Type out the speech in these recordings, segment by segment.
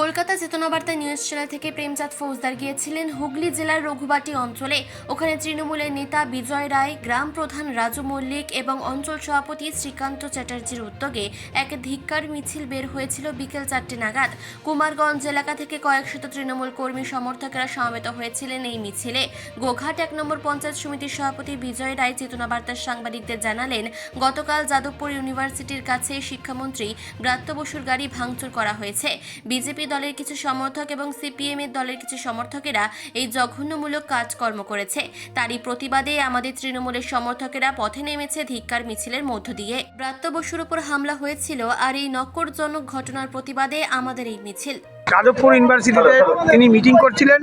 Kolkata চেতনাবার্তা news channel থেকে প্রেমচাঁদ ফৌজদার গিয়েছিলেন হুগলি জেলার রঘুবাটি অঞ্চলে। ওখানে তৃণমূলের নেতা বিজয় রায়, গ্রাম প্রধান রাজু মল্লিক এবং অঞ্চল সভাপতি শ্রীকান্ত চ্যাটার্জির উদ্যোগে এক ধিক্কার মিছিল বের হয়েছিল বিকেল চারটে নাগাদ। কুমারগঞ্জ এলাকা থেকে কয়েকশত তৃণমূল কর্মী সমর্থকেরা সমবেত হয়েছিলেন এই মিছিলে। গোঘাট এক নম্বর পঞ্চায়েত সমিতির সভাপতি বিজয় রায় চেতনাবার্তার সাংবাদিকদের জানালেন, গতকাল যাদবপুর ইউনিভার্সিটির কাছে শিক্ষামন্ত্রী ব্রাত্য বসুর গাড়ি ভাঙচুর করা হয়েছে। বিজেপি দলের কিছু সমর্থক এবং সিপিএম এর দলের কিছু সমর্থকেরা এই জঘন্যমূলক কাজকর্ম করেছে। তারই প্রতিবাদে আমাদের তৃণমূলের সমর্থকেরা পথে নেমেছে ধিক্কার মিছিলের মধ্য দিয়ে। ব্রাত্য বসুর উপর হামলা হয়েছিল আর এই নকরজনক ঘটনার প্রতিবাদে আমাদের এই মিছিল। যাদবপুর ইউনিভার্সিটিতে তিনি মিটিং করছিলেন।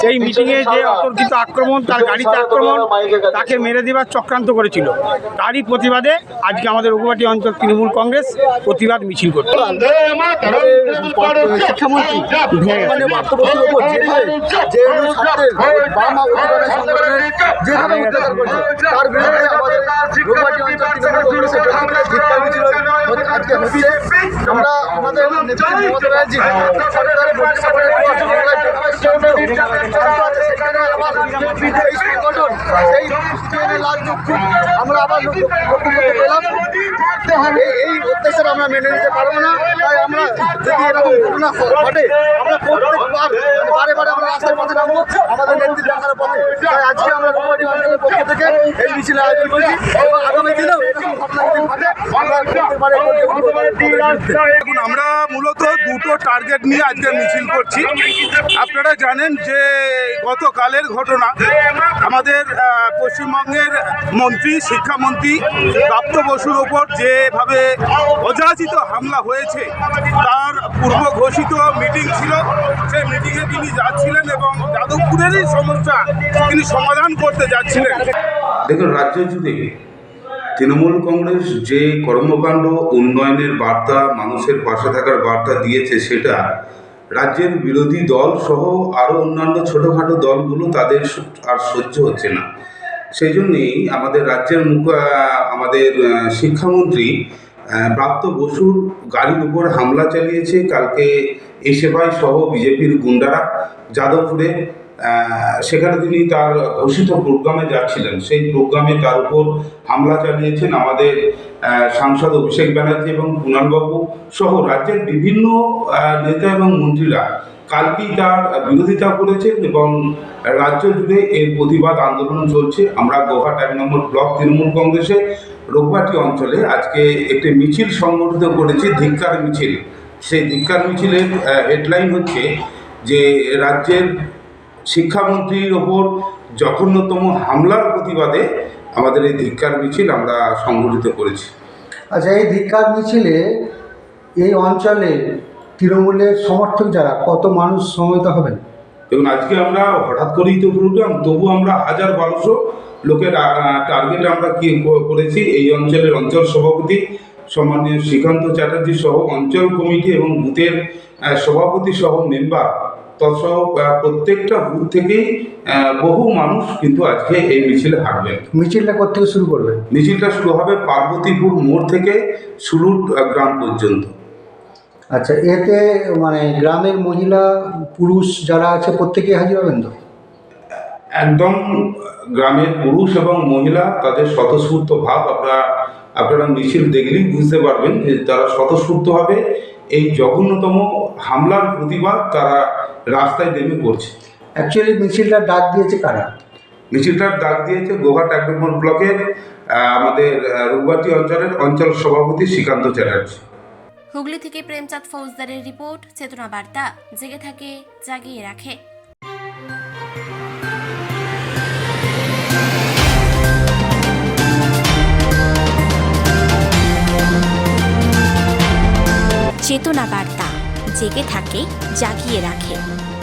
সেই মিটিংয়ে যে অতর্কিত আক্রমণ তার গাড়িতে আক্রমণ তাকে মেরে দেওয়ার চক্রান্ত করেছিল। তারই প্রতিবাদে আজকে আমাদের রঘুবাটি অঞ্চল তৃণমূল কংগ্রেস প্রতিবাদ মিছিল করছে। মানে আমরা আমাদের নেত্রী মমতা ব্যানার্জি সরকারের প্রতিষ্ঠানের পর বাংলায় জনগণের সামনে সেখানে আবার এই সংগঠন সেই লাল চক্ষু আমরা আবার লক্ষ্য লক্ষ্য পেলাম এই এই আমরা মেনে নিতে পারব না। তাই আমরা যদি এরকম ঘটনা ঘটে, আমরা প্রত্যেকবার বারে বারে আমরা রাস্তার পথে নামবো, আমাদের নেতৃত্ব দেখার পথে। তাই আজকে আমরা রূপবাটি অঞ্চলের পক্ষ থেকে এই মিছিল আয়োজন করেছি। এবং আগামী দিনেও আমরা মূলত দুটো টার্গেট নিয়ে আজকে মিছিল করছি। আপনারা জানেন যে গতকালের ঘটনা, আমাদের পশ্চিমবঙ্গের মন্ত্রী, শিক্ষামন্ত্রী প্রাপ্ত বসুর ওপর যেভাবে অযাচিত হামলা হয়েছে। তার পূর্ব ঘোষিত মিটিং ছিল। সেই মিটিংয়ে তিনি যাচ্ছিলেন এবং যাদবপুরেরই সমস্যা তিনি সমাধান করতে যাচ্ছিলেন। দেখুন, রাজ্য জুড়ে তৃণমূল কংগ্রেস যে কর্মকাণ্ড, উন্নয়নের বার্তা, মানুষের পাশে থাকার বার্তা দিয়েছে সেটা, রাজ্যের বিরোধী দল সহ আরও অন্যান্য ছোটোখাটো দলগুলো তাদের আর সহ্য হচ্ছে না। সেই জন্যেই আমাদের রাজ্যের মুখ আমাদের শিক্ষামন্ত্রী প্রাপ্ত বসুর গাড়ির উপর হামলা চালিয়েছে। কালকে এসএফআই সহ বিজেপির গুন্ডারা যাদবপুরে সেখানে তিনি তার ঘোষিত প্রোগ্রামে যাচ্ছিলেন। সেই প্রোগ্রামে তার উপর হামলা চালিয়েছেন আমাদের সাংসদ অভিষেক ব্যানার্জি এবং কুণালবাবু সহ রাজ্যের বিভিন্ন নেতা এবং মন্ত্রীরা কালকেই তার বিরোধিতা করেছেন এবং রাজ্য জুড়ে এর প্রতিবাদ আন্দোলন চলছে। আমরা গোহাট এক নম্বর ব্লক তৃণমূল কংগ্রেসে রঘুবাটি অঞ্চলে আজকে একটি মিছিল সংগঠিত করেছে ধিক্কার মিছিল। সেই ধিক্কার মিছিলের হেডলাইন হচ্ছে যে রাজ্যের শিক্ষামন্ত্রীর ওপর জঘন্যতম হামলার প্রতিবাদে আমাদের এই ধিক্কার মিছিল আমরা সংগঠিত করেছি। আচ্ছা এই ধিক্কার মিছিলে এই অঞ্চলে তৃণমূলের সমর্থক যারা, কত মানুষ সমবেত হবেন? এবং আজকে আমরা হঠাৎ করেই তো প্রোগ্রাম তবু আমরা হাজার বারোশো লোকের টার্গেট আমরা কি করেছি এই অঞ্চলের অঞ্চল সভাপতি সম্মানীয় শ্রীকান্ত চ্যাটার্জি সহ অঞ্চল কমিটি এবং বুথের সভাপতি সহ মেম্বার তৎসহ প্রত্যেকটা বুথ থেকেই বহু মানুষ কিন্তু আজকে এই মিছিলে হাঁটবেন মিছিলটা কোথেকে শুরু করবে মিছিলটা শুরু হবে পার্বতীপুর মোড় থেকে সুলুট গ্রাম পর্যন্ত। আচ্ছা এতে মানে গ্রামের মহিলা পুরুষ যারা আছে প্রত্যেকেই হাজির হবেন তো? একদম গ্রামের পুরুষ এবং মহিলা তাদের স্বতঃস্ফূর্ত ভাব আপনারা আপনারা মিছিল দেখলেই বুঝতে পারবেন যে তারা স্বতঃস্ফূর্তভাবে এই জঘন্যতম হামলার প্রতিবাদ তারা রাস্তায় নেমে করছে অ্যাকচুয়ালি মিছিলটা ডাক দিয়েছে কারা? মিছিলটার ডাক দিয়েছে গোঘাট এক নম্বর ব্লকের আমাদের রুবাটি অঞ্চলের অঞ্চল সভাপতি শ্রীকান্ত চ্যাটার্জি। হুগলি থেকে প্রেমচাঁদ ফৌজদারের রিপোর্ট, চেতনা বার্তা। জেগে থাকে, জাগিয়ে রাখে। চেতনা বার্তা। জেগে থাকে, জাগিয়ে রাখে।